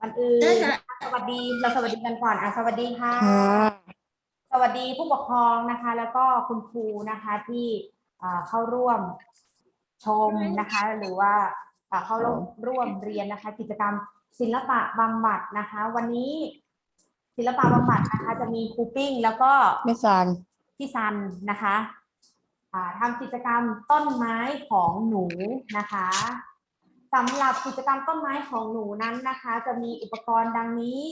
ก่อนอื่นนะคะสวัสดีเราสวัสดีกันก่อนอะสวัสดีค่ะค่ะ สวัสดีผู้ปกครองนะคะ แล้วก็คุณครูนะคะที่เอ่อเข้าร่วมชมนะคะ หรือว่าเอ่อเข้าร่วมร่วมเรียนนะคะ กิจกรรมศิลปะบำบัดนะคะ วันนี้ศิลปะบำบัดนะคะ จะมีครูปิ้งแล้วก็ไม่ซันพี่ซันนะคะอ่า ทำกิจกรรมต้นไม้ของหนูนะคะสำหรับกิจกรรมต้นไม้ของหนูนั้นนะคะ จะมีอุปกรณ์ดังนี้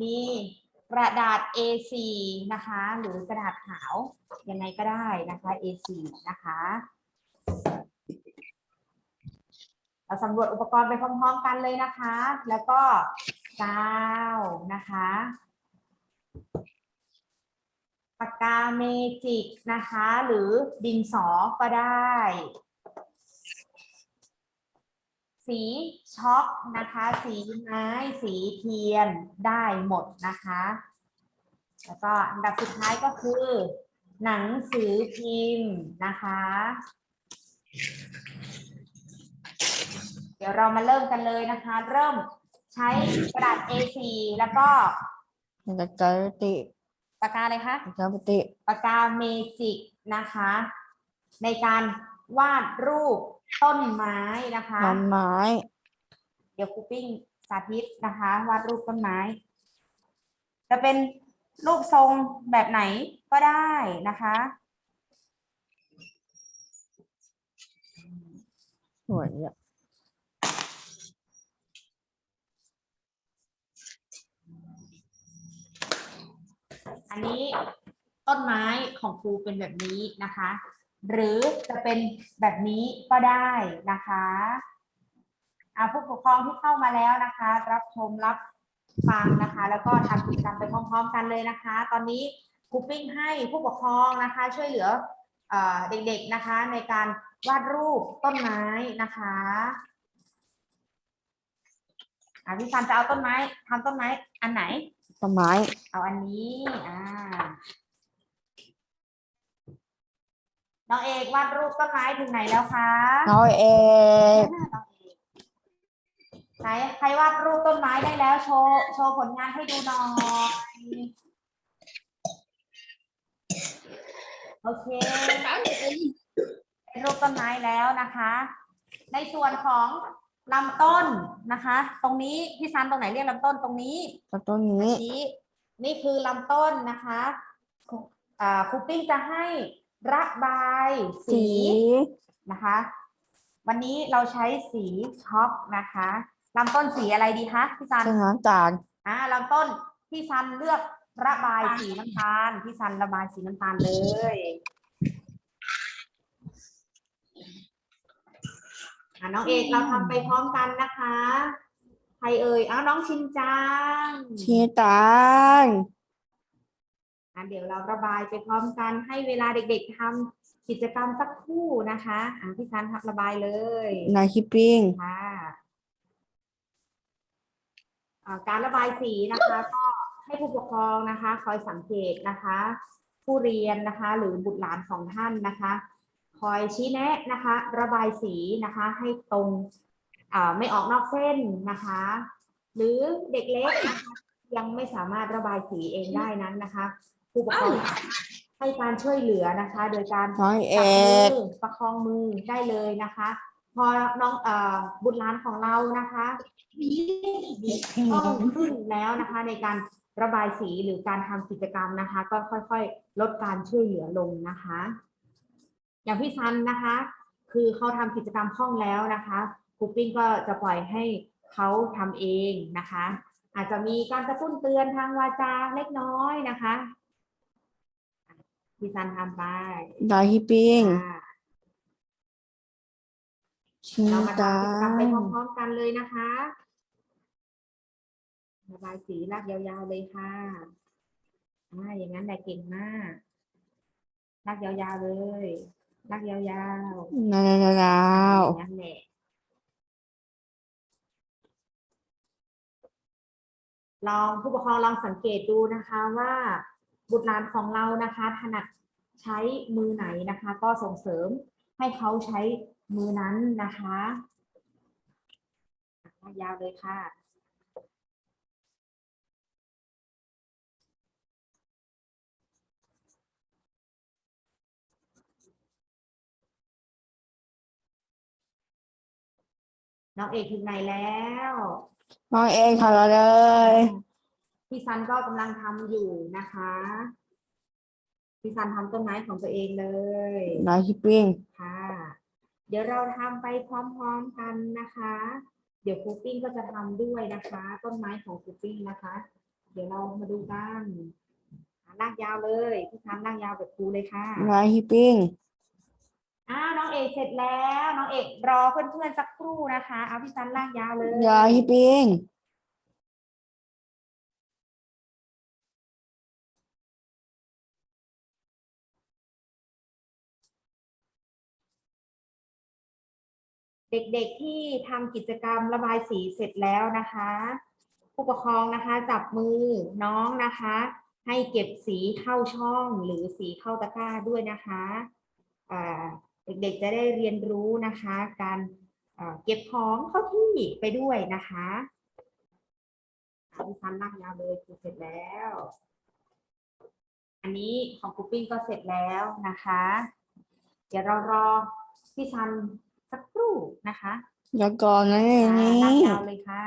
มีกระดาษ A4 นะคะ หรือกระดาษขาวยังไงก็ได้นะคะ A4 นะคะ เราสำรวจอุปกรณ์ไปพร้อมๆกันเลยนะคะ แล้วก็กาวนะคะ ปากกาเมจิกนะคะ หรือดินสอก็ได้ สีช็อกนะคะ สีไม้ สีเทียนได้หมดนะคะ แล้วก็อันดับสุดท้ายก็คือ หนังสือพิมพ์นะคะ เดี๋ยวเรามาเริ่มกันเลยนะคะ เริ่มใช้กระดาษ A4 แล้วก็มันจะเจอติ ปากกาอะไรคะเจอปติปากกาเมจิกนะคะ ในการวาดรูปต้นไม้นะคะต้นไม้ เดี๋ยวครูปิ้งสาธิตนะคะ วาดรูปต้นไม้ จะเป็นรูปทรงแบบไหนก็ได้นะคะสวยอะ อันนี้ต้นไม้ของครูเป็นแบบนี้นะคะ หรือจะเป็นแบบนี้ก็ได้นะคะอาผู้ปกครองที่เข้ามาแล้วนะคะ รับชมรับฟังนะคะ แล้วก็ทำกิจกรรมไปพร้อม ๆ กันเลยนะคะ ตอนนี้ครูปิ้งให้ผู้ปกครองนะคะ ช่วยเหลือเอเด็กๆนะคะ ในการวาดรูปต้นไม้นะคะอ่าพี่ซันจะเอาต้นไม้ทำต้นไม้อันไหน ต้นไม้ เอาอันนี้ อ่า น้องเอกวาดรูปต้นไม้ถึงไหนแล้วคะน้อยเอกไหนใครวาดรูปต้นไม้ได้แล้ว โชว์โชว์ผลงานให้ดูหน่อย โอเคเป็นรูปต้นไม้แล้วนะคะ ในส่วนของ ลำต้นนะคะ ตรงนี้พี่ซันตรงไหนเรียกลำต้นตรงนี้ต้นนี้ นี้ นี่คือลำต้นนะคะอ่าครูปิ้งจะให้ระบายสี สีนะคะ วันนี้เราใช้สีช็อกนะคะลำต้นสีอะไรดีคะพี่ซันเส้นน้ำตาลอ่าลำต้นพี่ซันเลือกระบายสีน้ำตาลพี่ซันระบายสีน้ำตาลเลย อ่าน้องเอกเราทำไปพร้อมกันนะคะ ใครเอ่ยอ้าวน้องชินจังชีตาลอะเดี๋ยวเราระบายไปพร้อมกันให้เวลาเด็ก ๆทำกิจกรรมสักครู่นะคะอะพี่ซันทำระบายเลยนายคิปปิ้งค่ะอ่าการระบายสีนะคะ ก็ให้ผู้ปกครองนะคะ คอยสังเกตนะคะ ผู้เรียนนะคะ หรือบุตรหลานของท่านนะคะ คอยชี้แนะนะคะ ระบายสีนะคะให้ตรงอ่าไม่ออกนอกเส้นนะคะ หรือเด็กเล็กนะคะยังไม่สามารถระบายสีเองได้นั้นนะคะผู้ปกครองให้การช่วยเหลือนะคะ โดยการน้อยเอจับกมือประคองมือได้เลยนะคะ พอน้องเอ่อบุตรหลานของเรานะคะต้องขึ้นแล้วนะคะ ในการระบายสีหรือการทำกิจกรรมนะคะ ก็ค่อยๆ ลดการช่วยเหลือลงนะคะ อย่างพี่ซันนะคะ คือเขาทำกิจกรรมคล่องแล้วนะคะครูปิ้งก็จะปล่อยให้เขาทำเองนะคะ อาจจะมีการกระตุ้นเตือนทางวาจาเล็กน้อยนะคะพี่ซันทำไปนายคิปปิ้งค่ะชีเรามาตาทำกิจกรรมไปลพร้อมๆกันเลยนะคะระบายสีลากยาวๆเลยค่ะอ่าอย่างนั้นแหละเก่งมากลากยาวๆเลย ลากยาวๆนายนายนาวอย่างนั้นแหละลองผู้ปกครองลองสังเกตดูนะคะว่าบุตรหลานของเรานะคะถนัดใช้มือไหนนะคะ ก็ส่งเสริมให้เขาใช้มือนั้นนะคะลากยาวเลยค่ะ น้องเอกถึงไหนแล้วน้องเองค่ะเราเลย พี่ซันก็กำลังทำอยู่นะคะ พี่ซันทำต้นไม้ของตัวเองเลยน้องฮิปปิ้งค่ะ เดี๋ยวเราทำไปพร้อมๆกันนะคะ เดี๋ยวครูปิ้งก็จะทำด้วยนะคะ ต้นไม้ของครูปิ้งนะคะ เดี๋ยวเรามาดูกันอะลากยาวเลย พี่ซันลากยาวแบบครูเลยค่ะน้องฮิปปิ้ง อ้าวน้องเอกเสร็จแล้ว น้องเอกรอเพื่อนๆสักครู่นะคะ เอาพี่ซันลากยาวเลยน้องฮิปปิ้งเด็กๆที่ทำกิจกรรมระบายสีเสร็จแล้วนะคะ ผู้ปกครองนะคะจับมือน้องนะคะ ให้เก็บสีเข้าช่องหรือสีเข้าตะกร้าด้วยนะคะอ่า เด็กๆจะได้เรียนรู้นะคะ การอ่าเก็บของเข้าที่ไปด้วยนะคะอาดิฉันลากยาวเลยคือเสร็จแล้ว อันนี้ของคุปปิ้งก็เสร็จแล้วนะคะ เดี๋ยวเรารอพี่ชันสักครู่นะคะแล้วก็นี่อ่านี่ลากยาวเลยค่ะ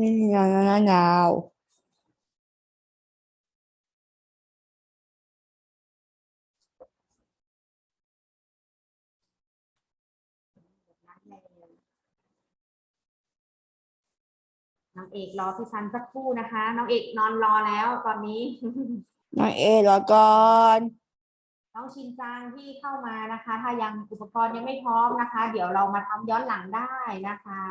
นี่ยาวยาว น้องเอกรอพี่ซันสักครู่นะคะ น้องเอกนอนรอแล้วตอนนี้ น้องเอรอก่อนน้องชินจังที่เข้ามานะคะ ถ้ายังอุปกรณ์ยังไม่พร้อมนะคะ เดี๋ยวเรามาทำย้อนหลังได้นะคะ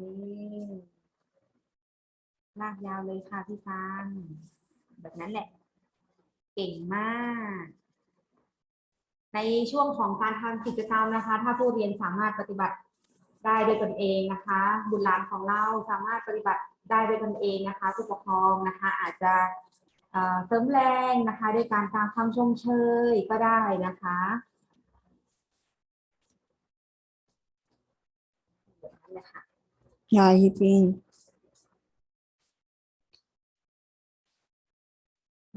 นี่ ลากยาวเลยค่ะพี่ซันแบบนั้นแหละ เก่งมาก ในช่วงของการทำกิจกรรมนะคะ ถ้าผู้เรียนสามารถปฏิบัติได้ด้วยตนเองนะคะ บุตรหลานของเราสามารถปฏิบัติได้ด้วยตนเองนะคะผู้ปกครองนะคะ อาจจะเสริมแรงนะคะด้วยการตามคำชมเชยก็ได้นะคะแบบนั้นแหละค่ะน้อง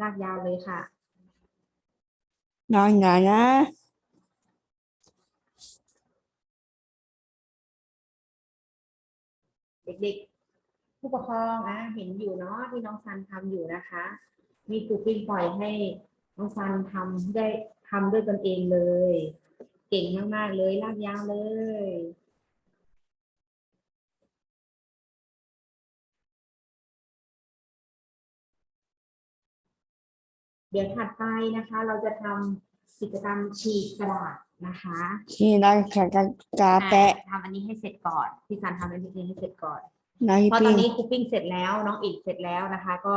ลากยาวเลยค่ะน้องหนานะ เด็กๆ ผู้ปกครองอะเห็นอยู่เนาะที่น้องซันทำอยู่นะคะ มีครูปิ้งปล่อยให้น้องซันทำได้ทำด้วยตนเองเลย เก่งมากๆเลยลากยาวเลย เดี๋ยวถัดไปนะคะ เราจะทำกิจกรรมฉีกกระดาษนะคะที่น้องแข่งกันกาแปะอะทำอันนี้ให้เสร็จก่อนพี่ซันทำอันนี้ให้เสร็จก่อนน้องฮิปเพราะตอปิ้นงนี้คุปปิ้งเสร็จแล้วน้องเอกเสร็จแล้วนะคะ ก็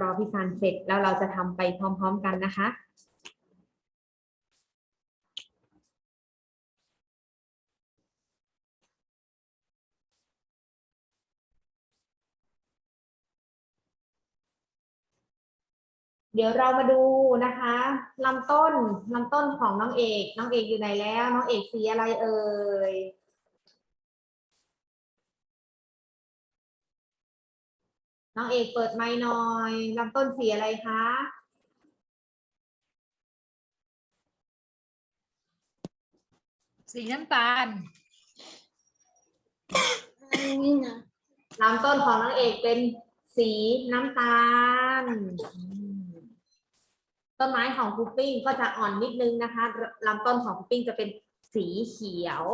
รอพี่ซันเสร็จแล้วเราจะทำไปพร้อม ๆ กันนะคะ เดี๋ยวเรามาดูนะคะลำต้นลำต้นของน้องเอก น้องเอกอยู่ไหนแล้ว น้องเอกสีอะไรเอ่ยน้องเอกเปิดไมค์หน่อยลำต้นสีอะไรคะสีน้ำตาลลำต้นของน้องเอกเป็นสีน้ำตาลอืม ต้นไม้ของคุปปิ้งก็จะอ่อนนิดนึงนะคะลำต้นของคุปปิ้งจะเป็นสีเขียว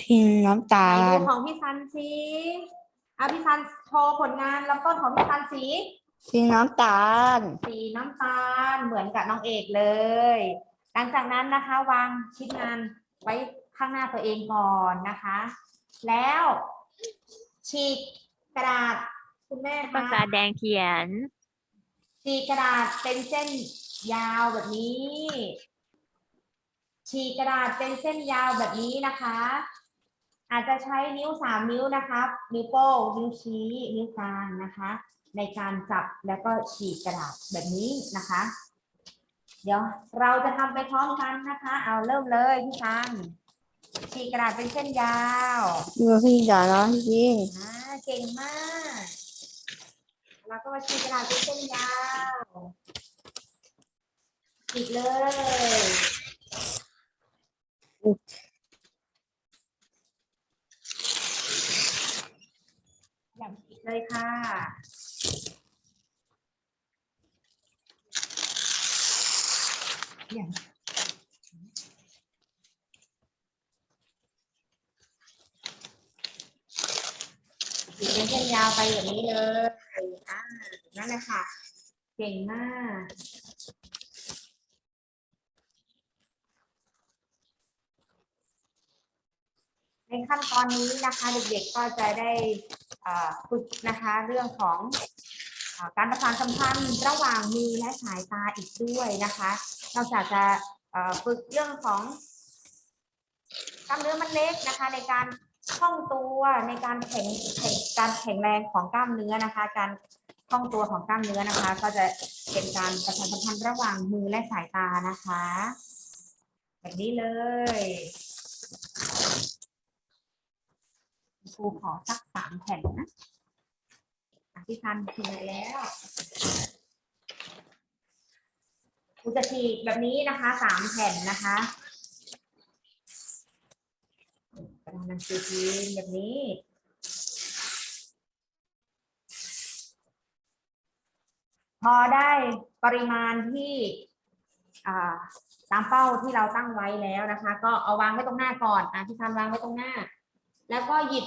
ที่น้ำตาไหนลดูของพี่ซันสิเอาพี่ซันโชว์ผลงานลำต้นของพี่ซันสีที่น้ำตาล สีน้ำตาลเหมือนกับน้องเอกเลย หลังจากนั้นนะคะ วางชิ้นงานไว้ข้างหน้าตัวเองก่อนนะคะ แล้วฉีกกระดาษคุณแม่ปากคะกาแดงเขียน ฉีกกระดาษเป็นเส้นยาวแบบนี้ ฉีกกระดาษเป็นเส้นยาวแบบนี้นะคะ อาจจะใช้นิ้วสามนิ้วนะครับนิ้วโป้งนิ้วชี้นิ้วกลางนะคะ ในการจับแล้วก็ฉีกกระดาษแบบนี้นะคะ เดี๋ยวเราจะทำไปพร้อมกันนะคะ เอาเริ่มเลยพี่ซันฉีกกระดาษเป็นเส้นยาวดูพี่จ๋าน้องจริงอ่าเก่งมาก แล้วก็มาฉีกกระดาษเป็นเส้นยาวฉีกเลยอย่างฉีกเลยค่ะอย่าง ฉีกเป็นเส้นยาวไปแบบนี้เลยอ่านั่นแหละค่ะ เก่งมากในขั้นตอนนี้นะคะเด็กๆก็จะได้ฝึกนะคะเรื่องของอการประสานสัมพันธ์ระหว่างมือและสายตาอีกด้วยนะคะนอกจากจะฝึกเรื่องของกล้ามเนื้อมันเล็กนะคะ ในการ คล่องตัวในการแข็งแข็งการแข็งแรงของกล้ามเนื้อนะคะ การคล่องตัวของกล้ามเนื้อนะคะ ก็จะเป็นการประสานสัมพันธ์ระหว่างมือและสายตานะคะ แบบนี้เลยครูขอสักสามแผ่นนะอะพี่ทันทีแล้วครูจะฉีกแบบนี้นะคะสามแผ่นนะคะกระดาน หนังสือพิมพ์แบบนี้ พอได้ปริมาณที่อ่าตามเป้าที่เราตั้งไว้แล้วนะคะ ก็เอาวางไว้ตรงหน้าก่อนอะพี่ทันวางไว้ตรงหน้า แล้วก็หยิบ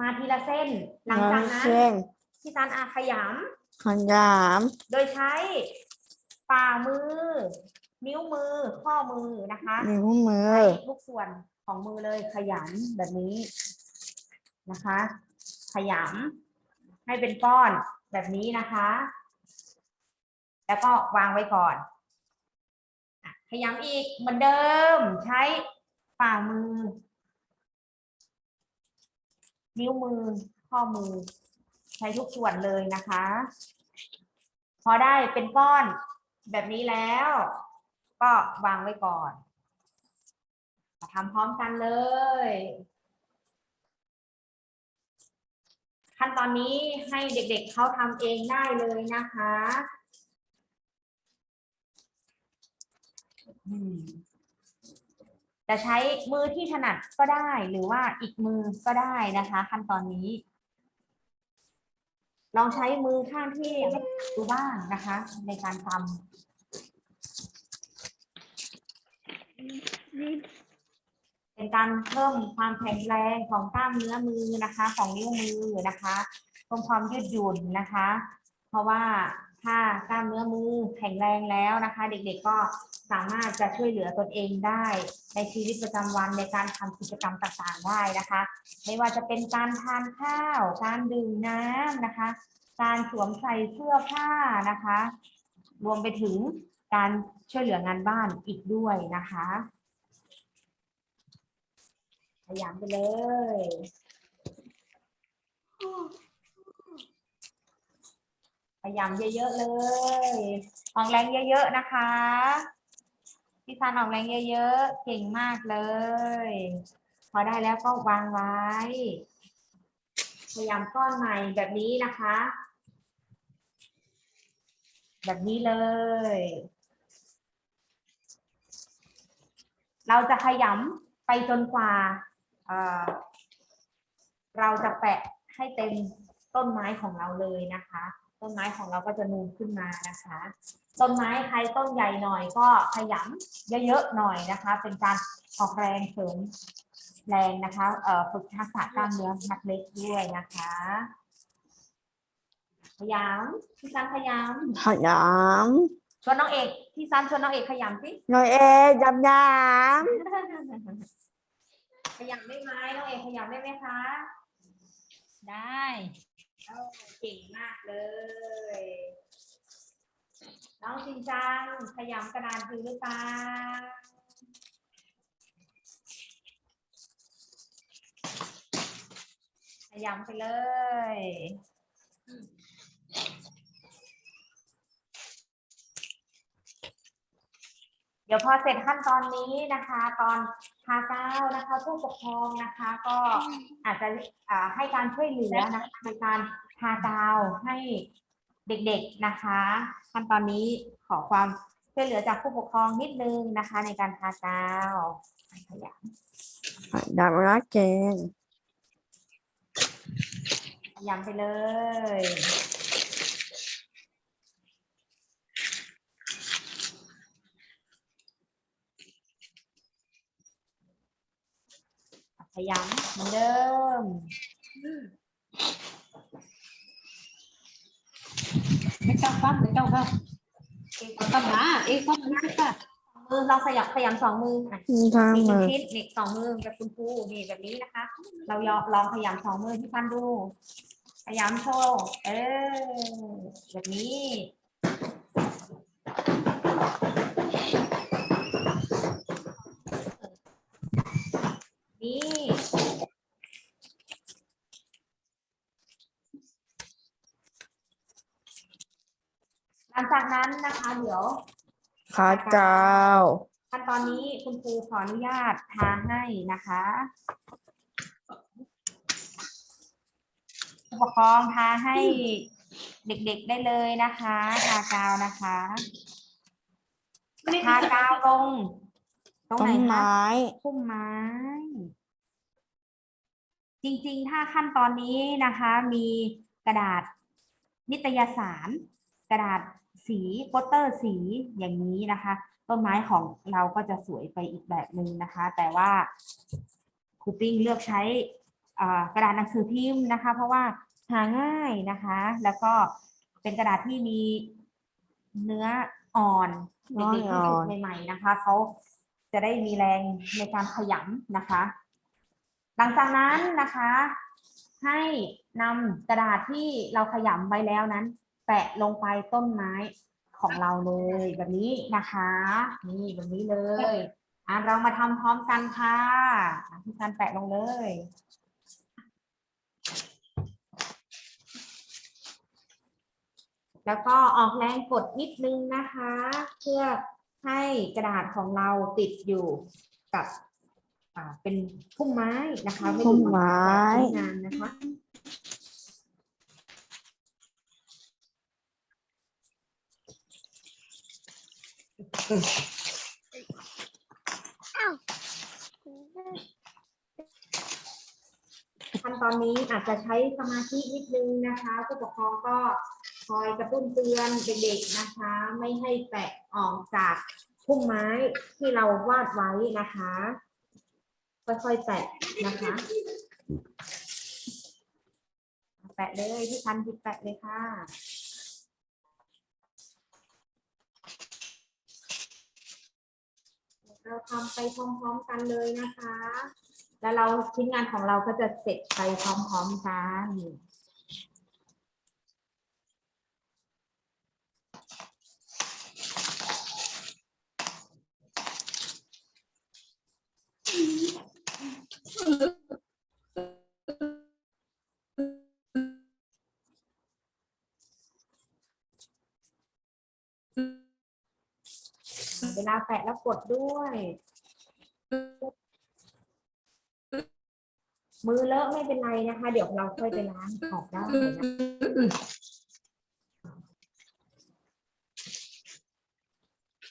มาทีละเส้น หลังจากนั้นเช่นพี่ซันอาขยขยามำโดยใช้ฝ่ามือ นิ้วมือ ข้อมือนะคะนิ้วมือใช้ทุกส่วน ของมือเลยขยำแบบนี้นะคะ ขยำให้เป็นก้อนแบบนี้นะคะ แล้วก็วางไว้ก่อนขยำอีกเหมือนเดิมใช้ฝ่ามือ นิ้วมือข้อมือ ใช้ทุกส่วนเลยนะคะ พอได้เป็นก้อนแบบนี้แล้ว ก็วางไว้ก่อน ทำพร้อมกันเลย ขั้นตอนนี้ให้เด็กๆเขาทำเองได้เลยนะคะจะใช้มือที่ถนัดก็ได้หรือว่าอีกมือก็ได้นะคะ ขั้นตอนนี้ ลองใช้มือข้างที่ดูบ้างนะคะ ในการทำ เป็นการเพิ่มความแข็งแรงของกล้ามเนื้อมือนะคะ ของนิ้วมือนะคะเพิ่มความยืดหยุ่นนะคะ เพราะว่าถ้ากล้ามเนื้อมือแข็งแรงแล้วนะคะ เด็กๆก็สามารถจะช่วยเหลือตนเองได้ในชีวิตประจำวันในการทำกิจกรรมต่างๆได้นะคะ ไม่ว่าจะเป็นการทานข้าว การดื่มน้ำนะคะ การสวมใส่เสื้อผ้านะคะ รวมไปถึงการช่วยเหลืองานบ้านอีกด้วยนะคะ พยายามไปเลยพยายามเยอะๆเลยออกแรงเยอะๆนะคะ พี่ซันออกแรงเยอะๆ เก่งมากเลย พอได้แล้วก็วางไว้ พยายามก้อนใหม่แบบนี้นะคะ แบบนี้เลยเราจะขยำไปจนกว่า เอ่อเราจะแปะให้เต็มต้นไม้ของเราเลยนะคะ ต้นไม้ของเราก็จะนูนขึ้นมานะคะ ต้นไม้ใครต้นใหญ่หน่อยก็ขยำเยอะๆหน่อยนะคะ เป็นการออกแรงเสริมแรงนะคะเอ่อฝึกทักษะกล้ามเนื้อนักเล็กด้วยนะคะพยายามพี่ซันพยายามขยามชวนน้องเอกพี่ซันชวนน้องเอกขยำสิน้อยเอจำยาม ขยำได้ไหมน้องเอกขยำได้ไหมคะ ได้เอ้าเก่งมากเลย น้องจริงจังขยำกระดานถือหรือเปล่าขยำไปเลยเดี๋ยวพอเสร็จขั้นตอนนี้นะคะ ตอน ทาก้าวนะคะผู้ปกครองนะคะ ก็อาจจะอ่าให้การช่วยเหลือนะคะในการทากาวให้เด็กๆนะคะขั้นตอนนี้ขอความช่วยเหลือจากผู้ปกครองนิดนึงนะคะ ในการทากาวขยะดับนะเจนขยำไปเลย ขยำเหมือนเดิม ไม่ต้องฟังไม่ต้องฟังเอาต้องมาเอ้ยต้องมาค่ะมือเราขยับขยำสองมืออะทางมีมือชิ้นนี่สองมือแบบคุณครูนี่แบบนี้นะคะ เรายอลองขยำสองมือที่พันดูขยำโชว์เออแบบนี้นี่ หลังจากนั้นนะคะเดี๋ยวขาเจ้า ขั้นตอนนี้คุณครูขออนุญาตทาให้นะคะผู้ปกครองทาให้เด็กๆได้เลยนะคะทากาวนะคะทากาวลง ตรงต้ไหนนคะไม้พุ่มไม้ จริงๆ ถ้าขั้นตอนนี้นะคะ มีกระดาษนิตยสาร กระดาษ สีโปสเตอร์สีอย่างนี้นะคะ ต้นไม้ของเราก็จะสวยไปอีกแบบหนึ่งนะคะ แต่ว่าครูปิ้งเลือกใช้กระดาษหนังสือพิมพ์นะคะ เพราะว่าหาง่ายนะคะ แล้วก็เป็นกระดาษที่มีเนื้ออ่อนเด็กๆที่ฝึกใหม่ๆนะคะเขาจะได้มีแรงในการขยำนะคะ หลังจากนั้นนะคะ ให้นำกระดาษที่เราขยำไว้แล้วนั้น แปะลงไปต้นไม้ของเราเลยแบบนี้นะคะ นี่แบบนี้เลยอะเรามาทำพร้อมกันค่ะอะพี่การแปะลงเลยแล้วก็ออกแรงกดนิดนึงนะคะ เพื่อให้กระดาษของเราติดอยู่กับอ่าเป็นพุ่มไม้นะคะ ไม่หลุพุ่ดมออกไม้จากชิ้นงานนะคะ ขั้นตอนนี้อาจจะใช้สมาธินิดนึงนะคะ ผู้ปกครองก็คอยกระตุ้นเตือนเด็กๆนะคะ ไม่ให้แตะออกจากพุ่มไม้ที่เราวาดไว้นะคะค่อยๆแตะนะคะแปะเลยที่พันทิดแปะเลยค่ะ เราทำไปพร้อมๆกันเลยนะคะ แล้วเราชิ้นงานของเราก็จะเสร็จไปพร้อมๆกัน ลาแปะแล้วกดด้วย มือเลอะไม่เป็นไรนะคะ เดี๋ยวเราค่อยไปล้างออกได้นะ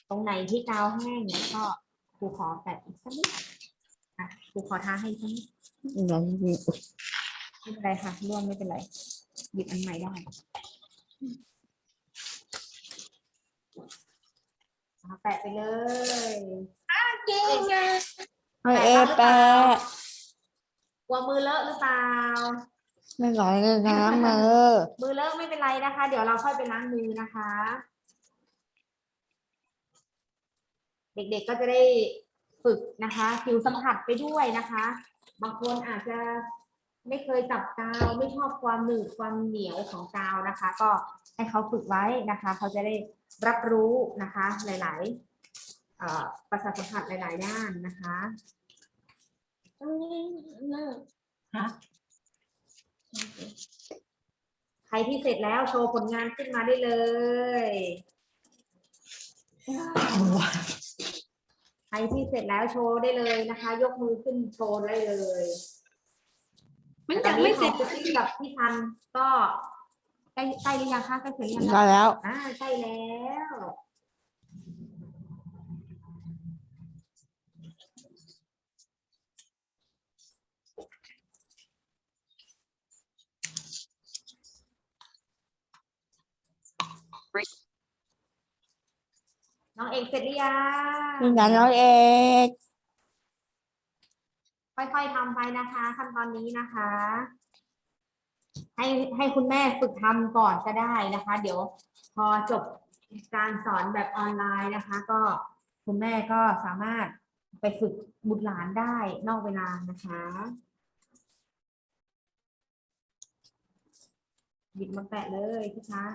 ตรงไหนที่กาวแห้งเนี่ยก็ครูขอแปะอีกสักนิดอะครูขอทาให้อีกสักนิดอย่างนี้ไม่เป็นไรค่ะร่วงไม่เป็นไร หยิบอันใหม่ได้อะ แปะไปเลยเก่งอะให้เอแปะกลัวมือเลอะหรือเปล่า ไม่ไหลเลยนะมือมือเลอะไม่เป็นไรนะคะ เดี๋ยวเราค่อยไปล้างมือนะคะ เด็กๆก็จะได้ฝึกนะคะผิวสัมผัสไปด้วยนะคะ บางคนอาจจะ ไม่เคยจับกาวไม่ชอบความหนืดความเหนียวของกาวนะคะ ก็ให้เขาฝึกไว้นะคะ เขาจะได้รับรู้นะคะ หลายๆเอ่อประสาทสัมผัสหลาย ๆ ด้านนะคะฮะใครที่เสร็จแล้วโชว์ผลงานขึ้นมาได้เลยใครที่เสร็จแล้วโชว์ได้เลยนะคะ ยกมือขึ้นโชว์ได้เลย มันยังไม่เสร็จตอนนี้ของพี่กับพี่ทันก็ใกล้ใกล้หรือยังคะใกล้เสร็จหรือยังได้คะแล้ว อ่าใกล้แล้วน้องเอกเสร็จหรือยัง นี่นะน้องเอก ค่อยๆทำไปนะคะขั้นตอนนี้นะคะ ให้ให้คุณแม่ฝึกทำก่อนก็ได้นะคะ เดี๋ยวพอจบการสอนแบบออนไลน์นะคะ ก็คุณแม่ก็สามารถไปฝึกบุตรหลานได้นอกเวลานะคะหยิบมาแปะเลยพี่ช้าง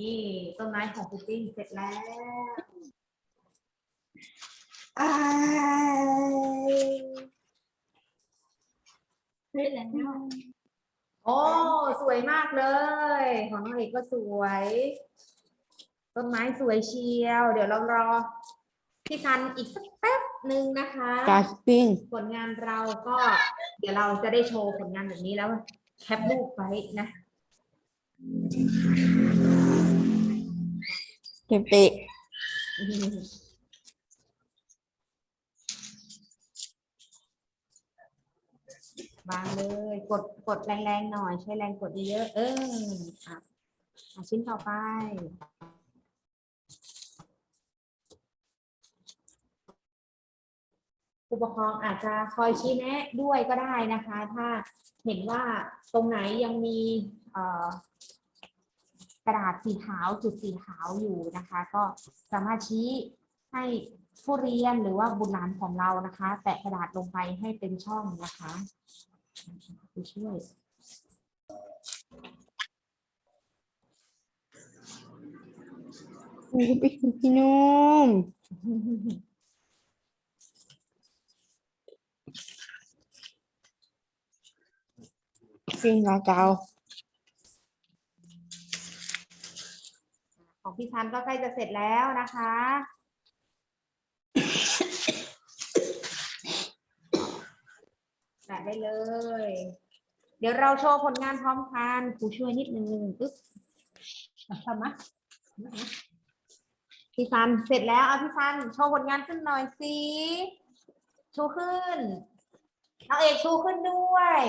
นี่ต้นไม้ของคุปปิ้งเสร็จแล้วโอ้สวยมากเลย ของน้องเอกก็สวย ต้นไม้สวยเชียว เดี๋ยวเรารอพี่ซันอีกสักแป๊บหนึ่งนะคะจัสปิ้งผลงานเราก็ เดี๋ยวเราจะได้โชว์ผลงานแบบนี้แล้วแคปรูปไว้นะ เกิปิวางเลย กดกดแรงๆหน่อย ใช้แรงกดเยอะๆเอออะอะชิ้นต่อไปผู้ปกครองอาจจะคอยชี้แนะด้วยก็ได้นะคะ ถ้าเห็นว่าตรงไหนยังมีเอ่อ กระดาษสีขาวจุดสีขาวอยู่นะคะ ก็สามารถชี้ให้ผู้เรียนหรือว่าบุตรหลานของเรานะคะ แตะกระดาษลงไปให้เป็นช่องนะคะไปช่วยกิปิงพี่นุ่มปิ้งกาเจ้า พี่ชันก็ใกล้จะเสร็จแล้วนะคะ แตะได้เลย เดี๋ยวเราโชว์ผลงานพร้อมกันครูช่วยนิดนึงปึ๊บทำไหมพี่ซันเสร็จแล้วเอาพี่ซันโชว์ผลงานขึ้นหน่อยสิชูขึ้นน้องเอกชูขึ้นด้วย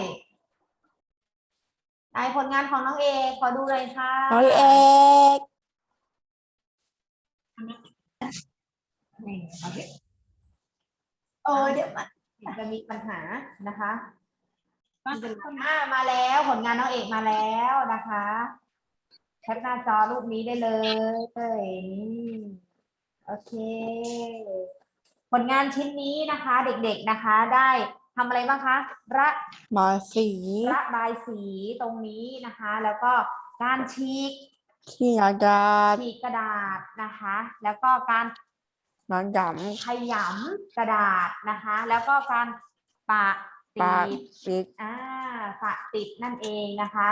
ไหนผลงานของน้องเอกขอดูเลยค่ะน้องเอก นี่เอาสิเออเดี๋ยวมันจะมีปัญหานะคะป้าอ่ามาแล้วผลงานน้องเอกมาแล้วนะคะแคปหน้าจอรูปนี้ได้เลยนี่โอเค ผลงานชิ้นนี้นะคะ เด็กๆนะคะ ได้ทำอะไรบ้างคะระมาสีระบายสีตรงนี้นะคะ แล้วก็การฉีกขี้อาจารฉีกกระดาษนะคะ แล้วก็การ น้องดขยำกระดาษนะคะ แล้วก็การปะำปลาติดปิกอ่าปะติดนั่นเองนะคะ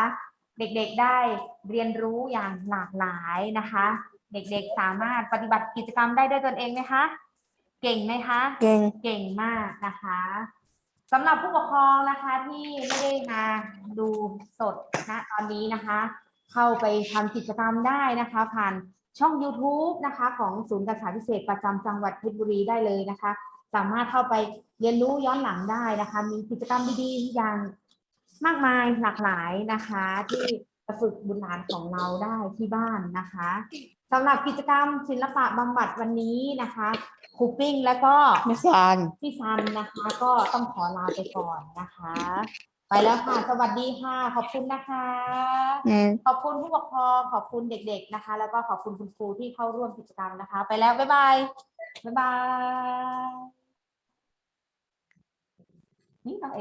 เด็กๆได้เรียนรู้อย่างหลากหลายนะคะ เด็กๆสามารถปฏิบัติกิจกรรมได้ด้วยตนเองไหมคะ เก่งไหมคะ เก่ง เก่งมากนะคะสำหรับผู้ปกครองนะคะที่ไม่ได้มาดูสดนะตอนนี้นะคะ เข้าไปทำกิจกรรมได้นะคะ ผ่าน ช่อง YouTube นะคะของศูนย์การศึกษาพิเศษประจำจังหวัดเพชรบุรีได้เลยนะคะ สามารถเข้าไปเรียนรู้ย้อนหลังได้นะคะ มีกิจกรรมดีๆอย่างมากมายหลากหลายนะคะ ที่จะฝึกบุญหลานของเราได้ที่บ้านนะคะสำหรับกิจกรรมศิลปะบำบัดวันนี้นะคะครูปิ้งแล้วก็ไม่ซานพี่ซันนะคะ ก็ต้องขอลาไปก่อนนะคะ ไปไปแล้วค่ะ สวัสดีค่ะ ขอบคุณนะคะอืมขอบคุณผู้ปกครอง ขอบคุณเด็ก ๆนะคะ แล้วก็ขอบคุณคุณครูที่เข้าร่วมกิจกรรมนะคะ ไปแล้ว บ๊ายบาย บ๊ายบาย นี่น้องเอ